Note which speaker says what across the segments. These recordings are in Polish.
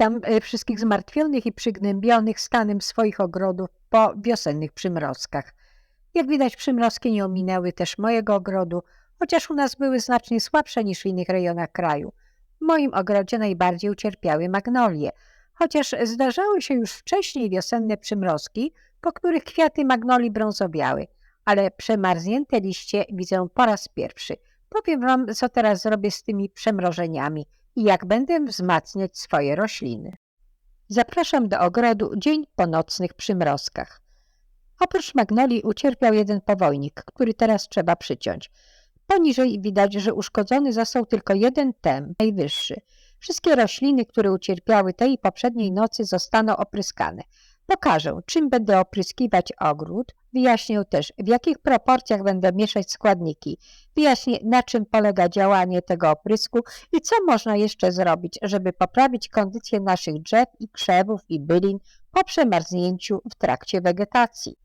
Speaker 1: Witam e, wszystkich zmartwionych i przygnębionych stanem swoich ogrodów po wiosennych przymrozkach. Jak widać, przymrozki nie ominęły też mojego ogrodu, chociaż u nas były znacznie słabsze niż w innych rejonach kraju. W moim ogrodzie najbardziej ucierpiały magnolie, chociaż zdarzały się już wcześniej wiosenne przymrozki, po których kwiaty magnolii brązowiały, ale przemarznięte liście widzę po raz pierwszy. Powiem Wam, co teraz zrobię z tymi przemrożeniami i jak będę wzmacniać swoje rośliny. Zapraszam do ogrodu dzień po nocnych przymrozkach. Oprócz magnolii ucierpiał jeden powojnik, który teraz trzeba przyciąć. Poniżej widać, że uszkodzony został tylko jeden tem, najwyższy. Wszystkie rośliny, które ucierpiały tej poprzedniej nocy zostaną opryskane. Pokażę, czym będę opryskiwać ogród, wyjaśnię też, w jakich proporcjach będę mieszać składniki, wyjaśnię, na czym polega działanie tego oprysku i co można jeszcze zrobić, żeby poprawić kondycję naszych drzew i krzewów i bylin po przemarznięciu w trakcie wegetacji.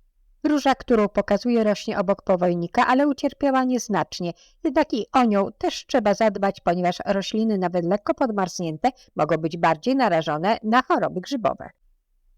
Speaker 1: Róża, którą pokazuję, rośnie obok powojnika, ale ucierpiała nieznacznie. Jednak i o nią też trzeba zadbać, ponieważ rośliny nawet lekko podmarznięte mogą być bardziej narażone na choroby grzybowe.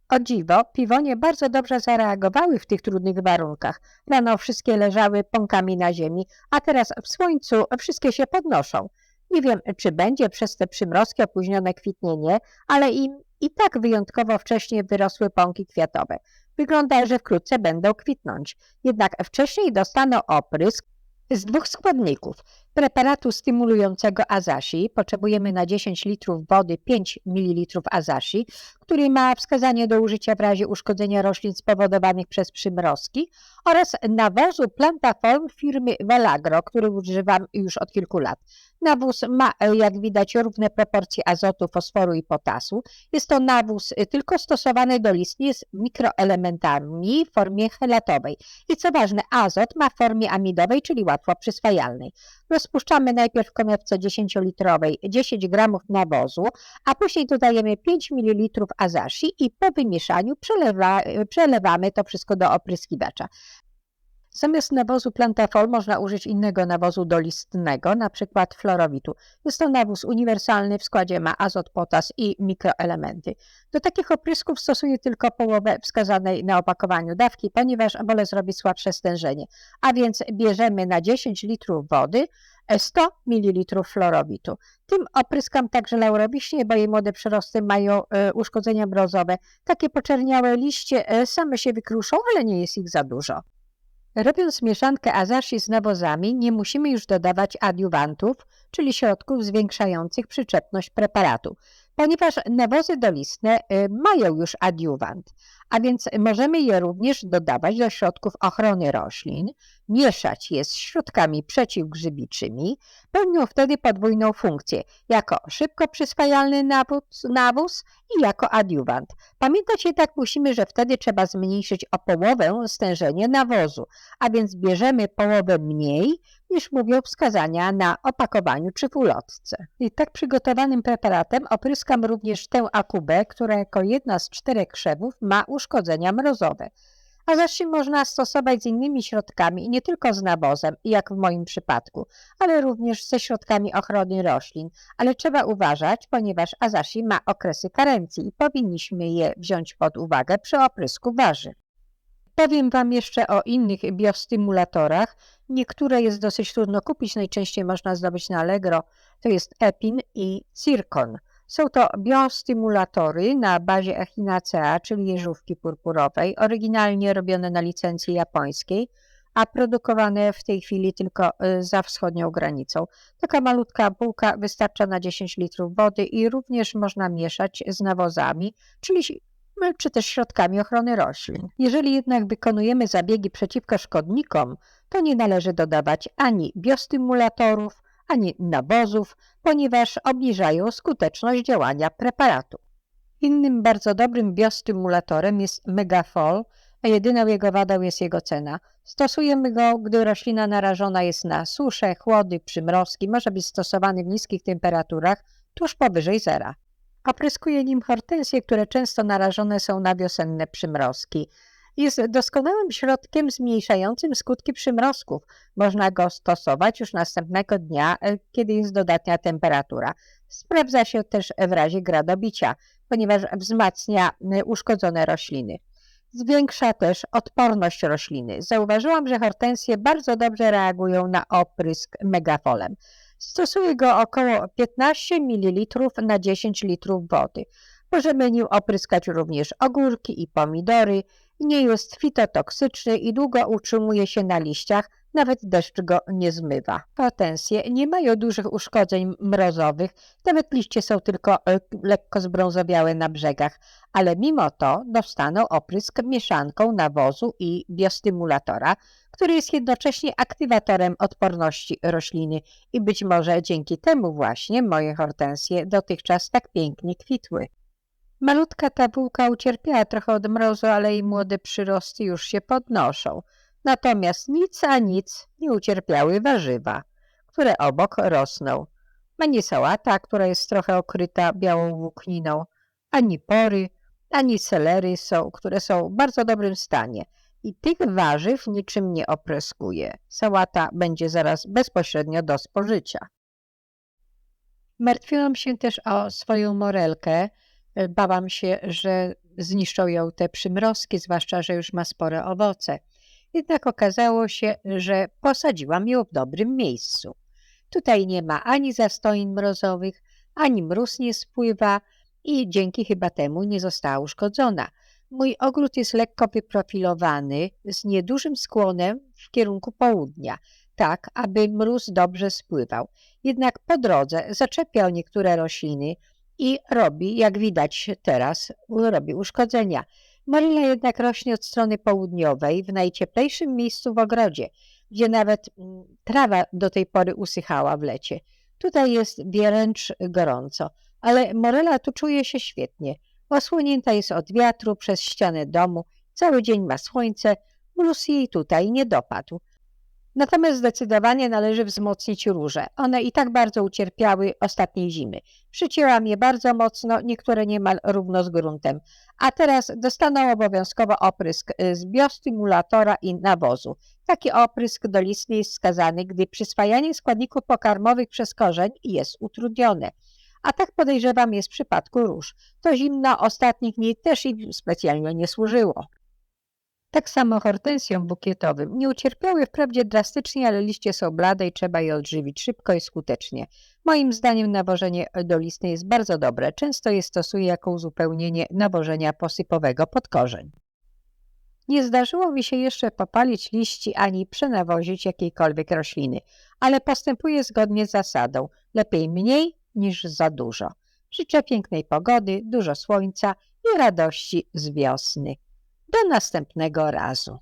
Speaker 1: O dziwo, piwonie bardzo dobrze zareagowały w tych trudnych warunkach. Rano wszystkie leżały pąkami na ziemi, a teraz w słońcu wszystkie się podnoszą. Nie wiem, czy będzie przez te przymrozki opóźnione kwitnienie, ale im i tak wyjątkowo wcześnie wyrosły pąki kwiatowe. Wygląda, że wkrótce będą kwitnąć. Jednak wcześniej dostaną oprysk z dwóch składników. Preparatu stymulującego azashi potrzebujemy na 10 litrów wody 5 ml azashi, który ma wskazanie do użycia w razie uszkodzenia roślin spowodowanych przez przymrozki oraz nawozu Plantaform firmy Velagro, który używam już od kilku lat. Nawóz ma, jak widać, równe proporcje azotu, fosforu i potasu. Jest to nawóz tylko stosowany do listni z mikroelementami w formie helatowej. I co ważne, azot ma formie amidowej, czyli łatwo przyswajalnej. Rozpuszczamy najpierw w konewce 10-litrowej 10 gramów nawozu, a później dodajemy 5 ml azashi i po wymieszaniu przelewa, przelewamy to wszystko do opryskiwacza. Zamiast nawozu plantafol można użyć innego nawozu dolistnego, np. florowitu. Jest to nawóz uniwersalny, w składzie ma azot, potas i mikroelementy. Do takich oprysków stosuję tylko połowę wskazanej na opakowaniu dawki, ponieważ wolę zrobić słabsze stężenie. A więc bierzemy na 10 litrów wody 100 ml florowitu. Tym opryskam także laurowiśnie, bo jej młode przyrosty mają e, uszkodzenia mrozowe. Takie poczerniałe liście e, same się wykruszą, ale nie jest ich za dużo. Robiąc mieszankę azashi z nawozami, nie musimy już dodawać adiuwantów, czyli środków zwiększających przyczepność preparatu, ponieważ nawozy dolistne y, mają już adiuwant, a więc możemy je również dodawać do środków ochrony roślin, mieszać je z środkami przeciwgrzybiczymi, pełnią wtedy podwójną funkcję jako szybko przyswajalny nawóz, nawóz i jako adiuwant. Pamiętać jednak musimy, że wtedy trzeba zmniejszyć o połowę stężenie nawozu, a więc bierzemy połowę mniej niż mówią wskazania na opakowaniu czy w ulotce. I tak przygotowanym preparatem opryskam również tę akubę, która jako jedna z czterech krzewów ma uszkodzenia mrozowe a można stosować z innymi środkami, nie tylko z nawozem, jak w moim przypadku, ale również ze środkami ochrony roślin. Ale trzeba uważać, ponieważ azashi ma okresy karencji i powinniśmy je wziąć pod uwagę przy oprysku warzyw. Powiem Wam jeszcze o innych biostymulatorach. Niektóre jest dosyć trudno kupić, najczęściej można zdobyć na Allegro. To jest Epin i Circon. Są to biostymulatory na bazie echinacea, czyli jeżówki purpurowej, oryginalnie robione na licencji japońskiej, a produkowane w tej chwili tylko y, za wschodnią granicą. Taka malutka bułka wystarcza na 10 litrów wody i również można mieszać z nawozami, czyli y, czy też środkami ochrony roślin. Jeżeli jednak wykonujemy zabiegi przeciwko szkodnikom, to nie należy dodawać ani biostymulatorów, ani nawozów, ponieważ obniżają skuteczność działania preparatu. Innym bardzo dobrym biostymulatorem jest Megafol, a jedyną jego wadą jest jego cena. Stosujemy go, gdy roślina narażona jest na suszę, chłody, przymrozki, może być stosowany w niskich temperaturach, tuż powyżej zera. Opryskuje nim hortensje, które często narażone są na wiosenne przymrozki. Jest doskonałym środkiem zmniejszającym skutki przymrozków. Można go stosować już następnego dnia, e, kiedy jest dodatnia temperatura. Sprawdza się też w razie gradobicia, ponieważ wzmacnia uszkodzone rośliny. Zwiększa też odporność rośliny. Zauważyłam, że hortensje bardzo dobrze reagują na oprysk megafolem. Stosuję go około 15 ml na 10 litrów wody. Możemy nim opryskać również ogórki i pomidory. Nie jest fitotoksyczny i długo utrzymuje się na liściach, nawet deszcz go nie zmywa. Hortensje nie mają dużych uszkodzeń mrozowych, nawet liście są tylko e, lekko zbrązowiałe na brzegach, ale mimo to dostaną oprysk mieszanką nawozu i biostymulatora, który jest jednocześnie aktywatorem odporności rośliny i być może dzięki temu właśnie moje hortensje dotychczas tak pięknie kwitły. Malutka ta bułka ucierpiała trochę od mrozu, ale jej młode przyrosty już się podnoszą. Natomiast nic a nic nie ucierpiały warzywa, które obok rosną. Ani sałata, która jest trochę okryta białą włókniną, ani pory, ani selery są, które są w bardzo dobrym stanie. I tych warzyw niczym nie opryskuje. Sałata będzie zaraz bezpośrednio do spożycia. Martwiłam się też o swoją morelkę, Bałam się, że zniszczą ją te przymrozki, zwłaszcza, że już ma spore owoce. Jednak okazało się, że posadziłam ją w dobrym miejscu. Tutaj nie ma ani zastoin mrozowych, ani mróz nie spływa i dzięki chyba temu nie została uszkodzona. Mój ogród jest lekko wyprofilowany z niedużym skłonem w kierunku południa, tak aby mróz dobrze spływał. Jednak po drodze zaczepia niektóre rośliny, i robi, jak widać teraz, robi uszkodzenia. Marila jednak rośnie od strony południowej, w najcieplejszym miejscu w ogrodzie, gdzie nawet mm, trawa do tej pory usychała w lecie. Tutaj jest wręcz gorąco, ale Morela tu czuje się świetnie. Osłonięta jest od wiatru przez ścianę domu, cały dzień ma słońce, mróz jej tutaj nie dopadł. Natomiast zdecydowanie należy wzmocnić róże. One i tak bardzo ucierpiały ostatniej zimy. Przycięłam je bardzo mocno, niektóre niemal równo z gruntem. A teraz dostaną obowiązkowo oprysk y, z biostymulatora i nawozu. Taki oprysk dolistny jest wskazany, gdy przyswajanie składników pokarmowych przez korzeń jest utrudnione. A tak podejrzewam jest w przypadku róż. To zimno ostatnich dni też im specjalnie nie służyło. Tak samo hortensjom bukietowym. Nie ucierpiały wprawdzie drastycznie, ale liście są blade i trzeba je odżywić szybko i skutecznie. Moim zdaniem nawożenie dolistne jest bardzo dobre. Często je stosuję jako uzupełnienie nawożenia posypowego pod korzeń. Nie zdarzyło mi się jeszcze popalić liści ani przenawozić jakiejkolwiek rośliny, ale postępuję zgodnie z zasadą lepiej mniej niż za dużo. Życzę pięknej pogody, dużo słońca i radości z wiosny. Do następnego razu.